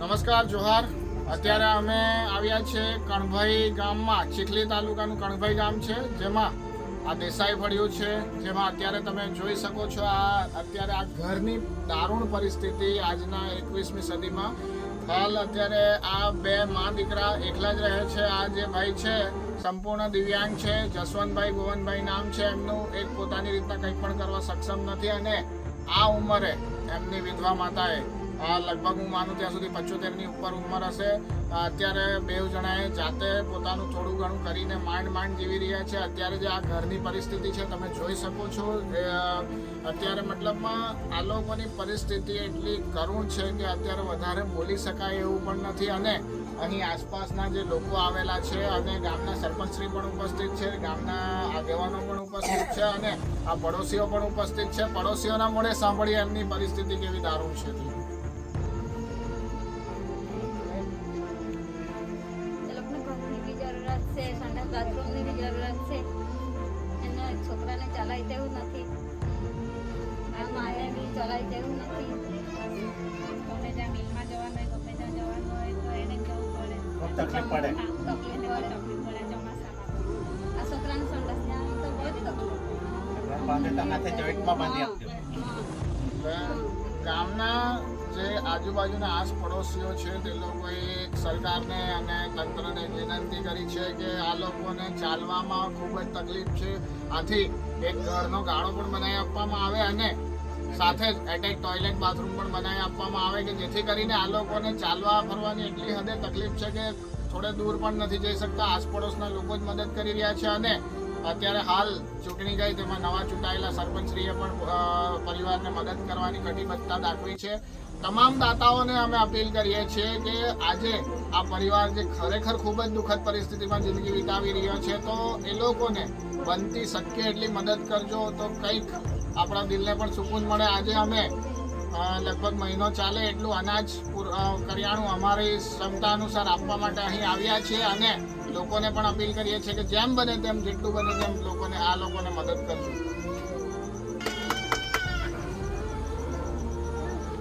નમસ્કાર, જોહાર. અત્યારે અમે આવ્યા છે કણભાઈ ગામમાં, ચીખલી તાલુકાનું કણભાઈ ગામ છે, જેમાં આ દેસાઈ ફળિયું છે. જેમાં અત્યારે તમે જોઈ શકો છો આ, અત્યારે આ ઘરની દારૂણ પરિસ્થિતિ આજના એકવીસમી સદીમાં. હાલ અત્યારે આ બે મા દીકરા એકલા જ રહે છે. આ જે ભાઈ છે, સંપૂર્ણ દિવ્યાંગ છે. જસવંતભાઈ ગોવનભાઈ નામ છે. એમનું એક પોતાની રીતના કંઈ પણ કરવા સક્ષમ નથી અને આ ઉંમરે એમની વિધવા માતાએ લગભગ હું માનું ત્યાં સુધી પંચોતેરની ઉપર ઉંમર હશે. અત્યારે બે જણાએ જાતે પોતાનું થોડું ઘણું કરીને માંડ માંડ જીવી રહ્યા છે. અત્યારે જે આ ઘરની પરિસ્થિતિ છે, તમે જોઈ શકો છો. અત્યારે મતલબમાં આ લોકોની પરિસ્થિતિ એટલી કરુણ છે કે અત્યારે વધારે બોલી શકાય એવું પણ નથી. અને અહીં આસપાસના જે લોકો આવેલા છે અને ગામના સરપંચશ્રી પણ ઉપસ્થિત છે, ગામના આગેવાનો પણ ઉપસ્થિત છે અને આ પડોશીઓ પણ ઉપસ્થિત છે. પડોશીઓના મોડે સાંભળીએ એમની પરિસ્થિતિ કેવી દારૂણ છે. બાથરૂમની બી જરૂરત છે. એનો છોકરાને ચલાવી દેવું નથી. આ માએ બી ચલાવી દેવું નથી. ગમે ત્યાં મિલમાં જવાનું હોય ગમે ત્યાં જવાનું હોય તો એને જવું પડે? તકલીફ પડે. તકલીફ પડે તકલીફ પડે ચોમાસામાં. આ છોકરાને સંડાસ ત્યાં તો બહુ જ તકલીફ બાંધે તો જોઈન્ટમાં બાંધી આપજો. ગામના જે આજુબાજુના આસ પડોશીઓ છે તે લોકોએ સરકારને અને તંત્રને વિનંતી કરી છે કે આ લોકોને ચાલવામાં ખૂબ જ તકલીફ છે. આથી એક ઘરનો ગાળો પણ બનાવી આપવામાં આવે અને સાથે જ એટેક ટોયલેટ બાથરૂમ પણ બનાવી આપવામાં આવે કે જેથી કરીને આ લોકોને ચાલવા ફરવાની એટલી હદે તકલીફ છે કે થોડે દૂર પણ નથી જઈ શકતા. આસપડોશના લોકો જ મદદ કરી રહ્યા છે અને અત્યારે હાલ ચૂંટણી ગઈ તેમાં નવા ચૂંટાયેલા સરપંચશ્રીએ પણ પરિવારને મદદ કરવાની કટિબદ્ધતા દાખવી છે. તમામ દાતાઓને અમે અપીલ કરીએ છીએ કે આજે આ પરિવાર જે ખરેખર ખૂબ જ દુઃખદ પરિસ્થિતિમાં જિંદગી વિતાવી રહ્યો છે, તો એ લોકોને બનતી શક્ય એટલી મદદ કરજો, તો કંઈક આપણા દિલને પણ સુકૂન મળે. આજે અમે લગભગ મહિનો ચાલે એટલું અનાજ કરિયાણું અમારી ક્ષમતા અનુસાર આપવા માટે અહીં આવ્યા છીએ અને લોકોને પણ અપીલ કરીએ છીએ કે જેમ બને તેમ, જેટલું બને તેમ લોકોને, આ લોકોને મદદ કરજો.